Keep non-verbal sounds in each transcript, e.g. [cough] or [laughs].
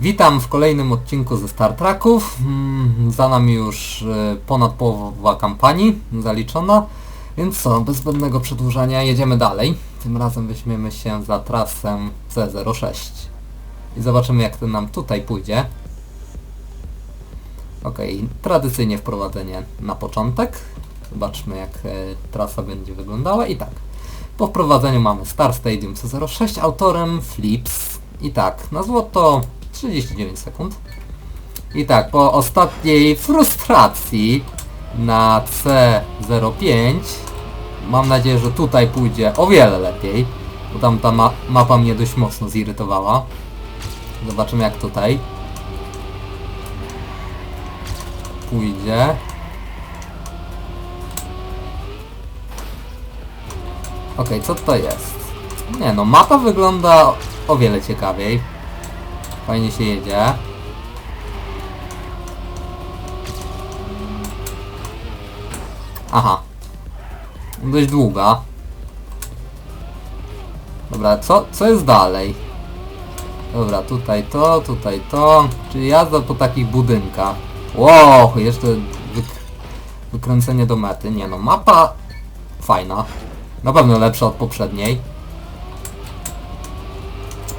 Witam w kolejnym odcinku ze Star Treków. Mm, Za nami już e, ponad połowa kampanii zaliczona. Więc co, bez zbędnego przedłużania jedziemy dalej. Tym razem weźmiemy się za trasę C06. I zobaczymy jak to nam tutaj pójdzie. Okej, tradycyjnie wprowadzenie na początek. Zobaczmy jak e, trasa będzie wyglądała i tak. Po wprowadzeniu mamy Star Stadium C06 autorem Flips. I tak, na złoto 39 sekund. I tak, po ostatniej frustracji na C05 mam nadzieję, że tutaj pójdzie o wiele lepiej, bo tam ta ma mapa mnie dość mocno zirytowała. Zobaczymy jak tutaj pójdzie. Okej, co to jest? Nie no, mapa wygląda o wiele ciekawiej. Fajnie się jedzie. Aha. Dość długa. Dobra, co, co jest dalej? Dobra, tutaj to, tutaj to. Czyli jazda po takich budynkach. Wow, jeszcze wyk wykręcenie do mety. Nie no, mapa fajna. Na pewno lepsza od poprzedniej.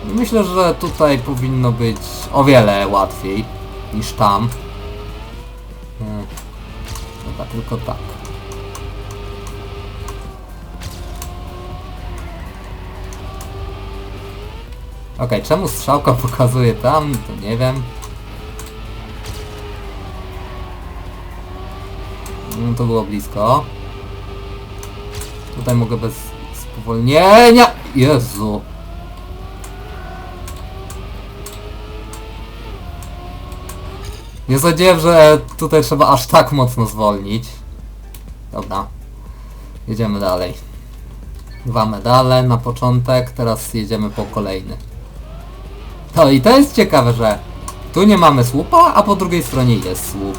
Myślę, że tutaj powinno być o wiele łatwiej niż tam. Hmm. Dobra, tylko tak. Okej, czemu strzałka [laughs] pokazuje tam, to nie wiem. No to było blisko. Tutaj mogę bez spowolnienia. Jezu. Nie sądziłem, że tutaj trzeba aż tak mocno zwolnić. Dobra. Jedziemy dalej. Dwa medale na początek, teraz jedziemy po kolejny. No i to jest ciekawe, że tu nie mamy słupa, a po drugiej stronie jest słup.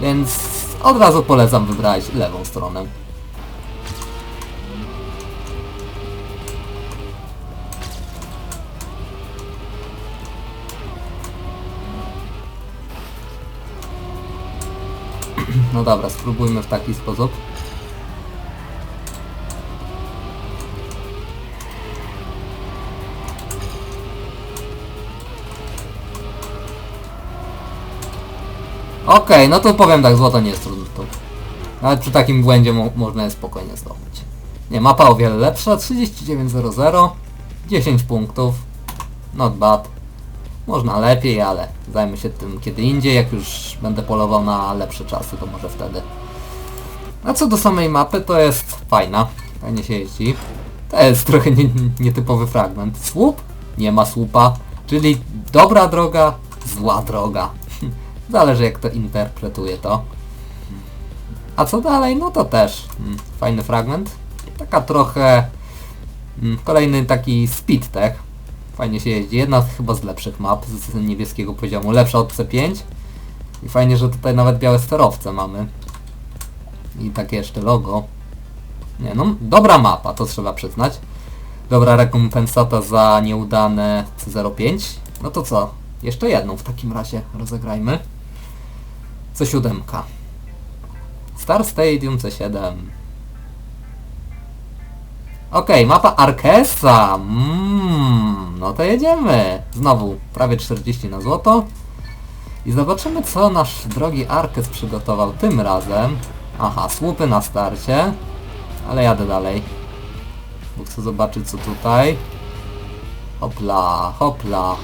Więc od razu polecam wybrać lewą stronę. No dobra, spróbujmy w taki sposób. Okej, no to powiem tak, złoto nie jest trudne tu. Nawet przy takim błędzie mo można je spokojnie zdobyć. Nie, mapa o wiele lepsza, 39.00, 10 punktów, not bad. Można lepiej, ale zajmę się tym kiedy indziej, jak już będę polował na lepsze czasy, to może wtedy. A co do samej mapy, to jest fajna, fajnie się jeździ. To jest trochę nie, nietypowy fragment. Słup? Nie ma słupa, czyli dobra droga, zła droga. [laughs] Zależy jak to interpretuje to. A co dalej? No to też mm, fajny fragment. Taka trochę... Mm, kolejny taki speed tech. Fajnie się jeździ. Jedna chyba z lepszych map z niebieskiego poziomu. Lepsza od C5. I fajnie, że tutaj nawet białe sterowce mamy. I takie jeszcze logo. Nie no, dobra mapa, to trzeba przyznać. Dobra rekompensata za nieudane C05. No to co? Jeszcze jedną w takim razie rozegrajmy. C7. Star Stadium C7. Okej, mapa Arkesa. Mm, no to jedziemy. Znowu prawie 40 na złoto. I zobaczymy co nasz drogi Arkes przygotował tym razem. Aha, słupy na starcie. Ale jadę dalej. Bo chcę zobaczyć co tutaj. Hopla, hopla.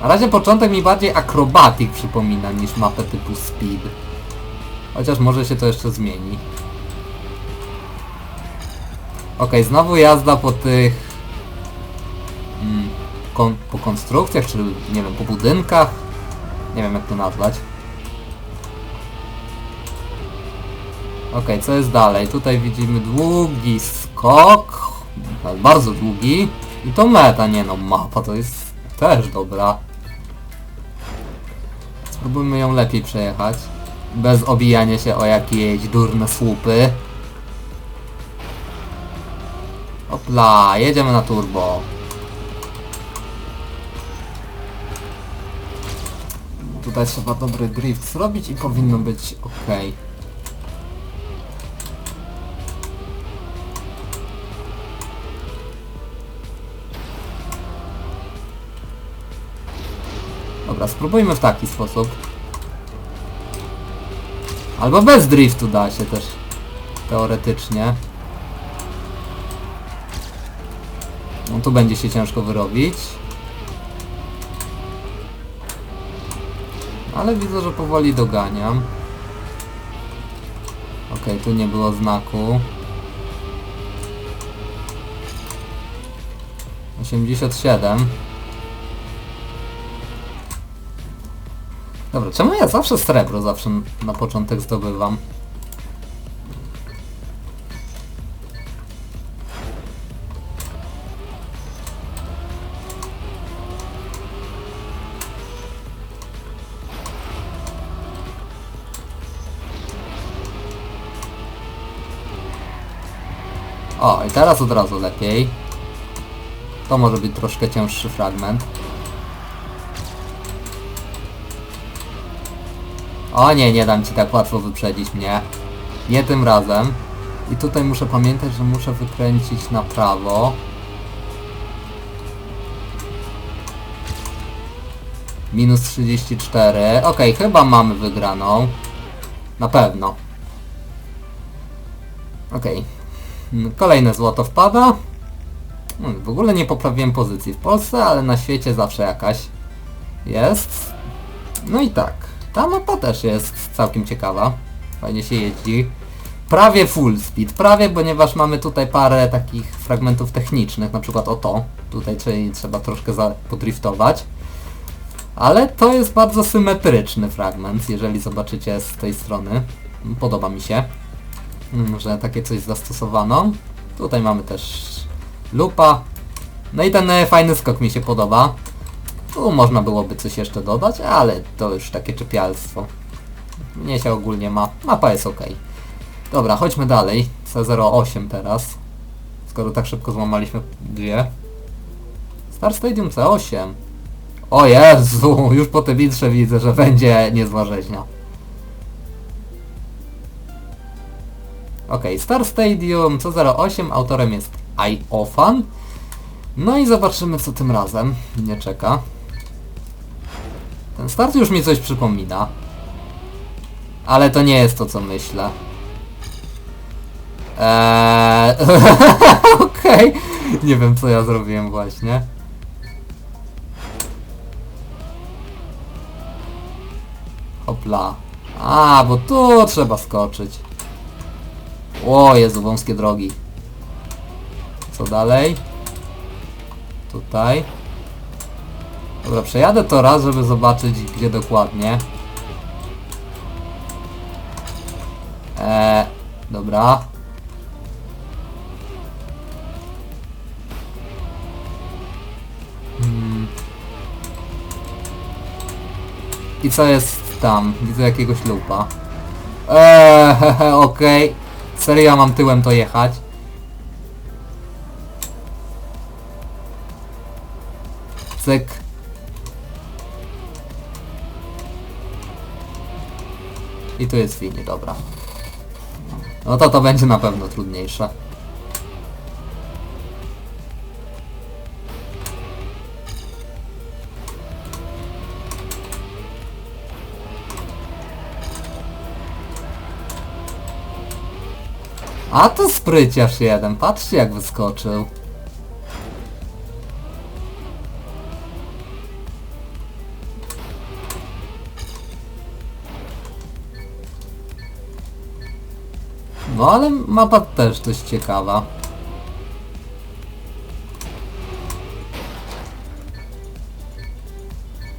Na razie początek mi bardziej akrobatik przypomina niż mapę typu speed. Chociaż może się to jeszcze zmieni. Okej, znowu jazda po tych... Kon po konstrukcjach, czy nie wiem, po budynkach. Nie wiem jak to nazwać. Okej, co jest dalej? Tutaj widzimy długi skok. Bardzo długi. I to meta, nie no, mapa to jest też dobra. Spróbujmy ją lepiej przejechać. Bez obijania się o jakieś durne słupy. Opla, jedziemy na turbo. Tutaj trzeba dobry drift zrobić i powinno być ok. Dobra, spróbujmy w taki sposób. Albo bez driftu da się też. Teoretycznie. No tu będzie się ciężko wyrobić. Ale widzę, że powoli doganiam. Okej, tu nie było znaku. 87. Dobra, czemu ja zawsze srebro zawsze na początek zdobywam? O, i teraz od razu lepiej. To może być troszkę cięższy fragment. O nie, nie dam ci tak łatwo wyprzedzić mnie. Nie tym razem. I tutaj muszę pamiętać, że muszę wykręcić na prawo. Minus 34. Okej, chyba mamy wygraną. Na pewno. Okej. Mm, Kolejne złoto wpada. Hmm, W ogóle nie poprawiłem pozycji w Polsce, ale na świecie zawsze jakaś jest. No i tak. Ta mapa też jest całkiem ciekawa. Fajnie się jeździ. Prawie full speed. Prawie, ponieważ mamy tutaj parę takich fragmentów technicznych, na przykład o to. Tutaj trzeba troszkę podriftować. Ale to jest bardzo symetryczny fragment, jeżeli zobaczycie z tej strony. Podoba mi się, mm, że takie coś zastosowano. Tutaj mamy też lupa. No i ten e, fajny skok mi się podoba. Tu można byłoby coś jeszcze dodać, ale to już takie czepialstwo. Mnie się ogólnie ma. Mapa jest ok. Dobra, chodźmy dalej. C08 teraz. Skoro tak szybko złamaliśmy dwie. Star Stadium C8. O Jezu, już po tym widzę, że będzie niezła rzeźnia. Ok, Star Stadium C08, autorem jest iOfan. No i zobaczymy co tym razem. Nie czeka. Ten start już mi coś przypomina. Ale to nie jest to co myślę. Eee... [laughs] Okej. Nie wiem co ja zrobiłem właśnie. Hopla. A, bo tu trzeba skoczyć. O Jezu, wąskie drogi. Co dalej? Tutaj. Dobra, przejadę to raz, żeby zobaczyć gdzie dokładnie. Eee, dobra. Hmm. I co jest tam? Widzę jakiegoś lupa. [laughs] Eee, okej. Serio, ja mam tyłem to jechać. Cyk. I tu jest fini, dobra. No to to będzie na pewno trudniejsze. A to spryciarz jeden, patrzcie jak wyskoczył. No ale mapa też dość ciekawa.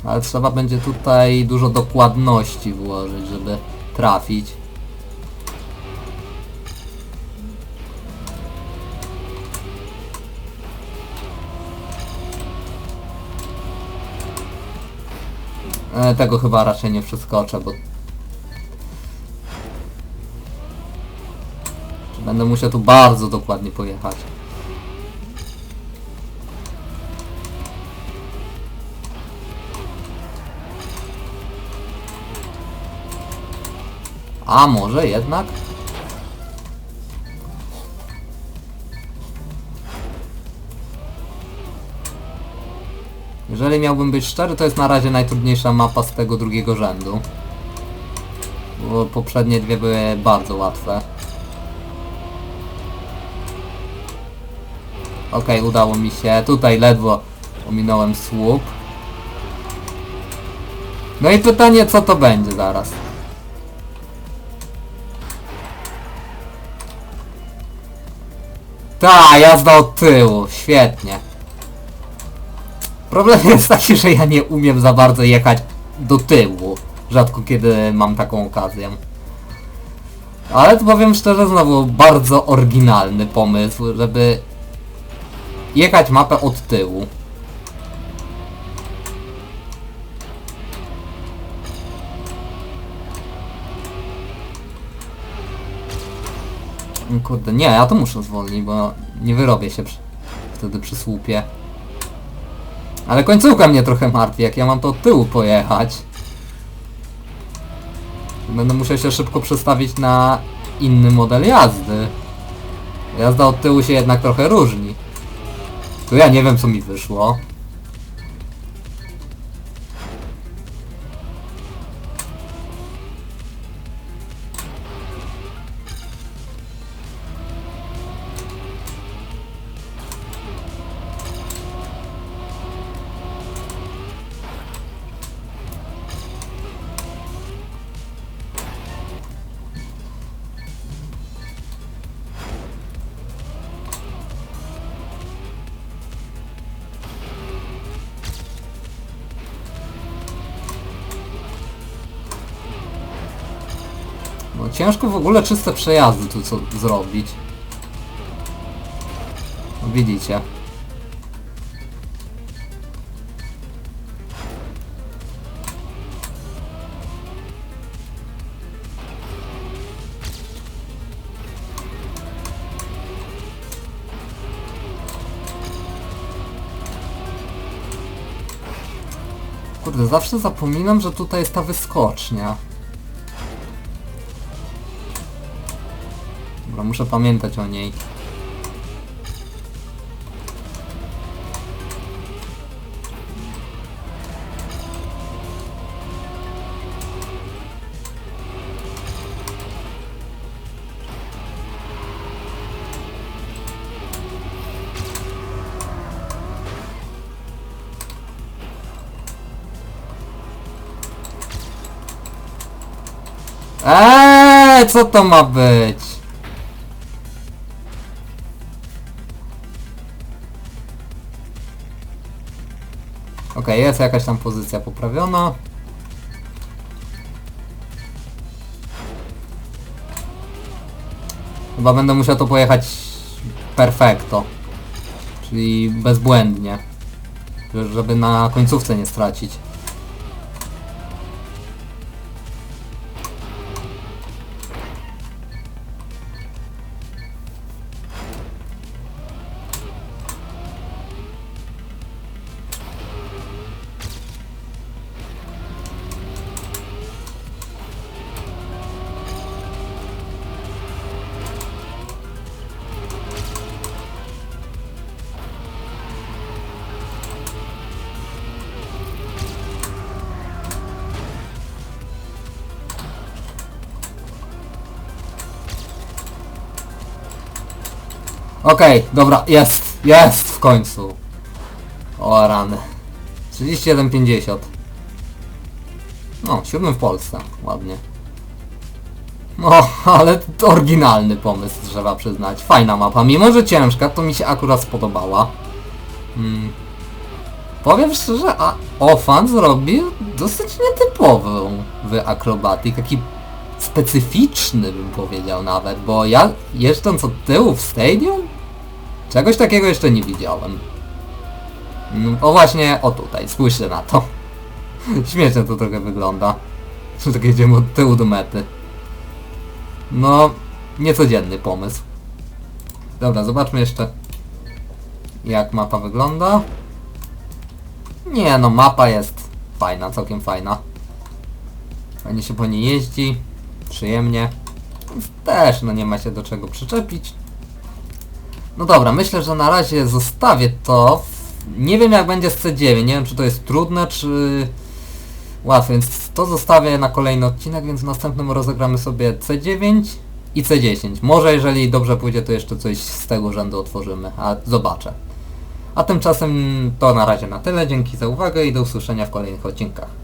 Ale trzeba będzie tutaj dużo dokładności włożyć, żeby trafić. E, tego chyba raczej nie przeskoczę, bo... Będę musiał tu bardzo dokładnie pojechać. A może jednak? Jeżeli miałbym być szczery, to jest na razie najtrudniejsza mapa z tego drugiego rzędu. Bo poprzednie dwie były bardzo łatwe. Okej, udało mi się. Tutaj ledwo ominąłem słup. No i pytanie, co to będzie zaraz? Ta, jazda od tyłu, świetnie. Problem [laughs] jest taki, że ja nie umiem za bardzo jechać do tyłu. Rzadko kiedy mam taką okazję. Ale to powiem szczerze, znowu bardzo oryginalny pomysł, żeby jechać mapę od tyłu. Kurde, nie, ja to muszę zwolnić, bo nie wyrobię się przy, wtedy przy słupie. Ale końcówka mnie trochę martwi, jak ja mam to od tyłu pojechać. Będę musiał się szybko przestawić na inny model jazdy. Jazda od tyłu się jednak trochę różni. Tu ja nie wiem co mi wyszło. Ciężko w ogóle czyste przejazdy tu co zrobić. No widzicie. Kurde, zawsze zapominam, że tutaj jest ta wyskocznia. Dobra, muszę pamiętać o niej. Eee, co to ma być? Okej, jest jakaś tam pozycja poprawiona. Chyba będę musiał to pojechać perfecto. Czyli bezbłędnie. Żeby na końcówce nie stracić. Okej, dobra, jest, jest w końcu. O rany. 31,50. No, siódmy w Polsce, ładnie. No, ale to oryginalny pomysł, trzeba przyznać. Fajna mapa, mimo że ciężka, to mi się akurat spodobała. Mm. Powiem szczerze, a Ofan zrobił dosyć nietypową w akrobatyk, taki specyficzny bym powiedział nawet, bo ja jeżdżąc od tyłu w stadium? Czegoś takiego jeszcze nie widziałem. Mm, O właśnie, o tutaj, spójrzcie na to. [laughs] Śmiesznie to trochę wygląda. Że [laughs] tak jedziemy od tyłu do mety. No, niecodzienny pomysł. Dobra, zobaczmy jeszcze jak mapa wygląda. Nie no, mapa jest fajna, całkiem fajna. Fajnie się po niej jeździ. Przyjemnie. Też no nie ma się do czego przyczepić. No dobra, myślę, że na razie zostawię to. Nie wiem jak będzie z C9, nie wiem czy to jest trudne, czy łatwe, więc to zostawię na kolejny odcinek, więc w następnym rozegramy sobie C9 i C10. Może jeżeli dobrze pójdzie, to jeszcze coś z tego rzędu otworzymy, a zobaczę. A tymczasem to na razie na tyle, dzięki za uwagę i do usłyszenia w kolejnych odcinkach.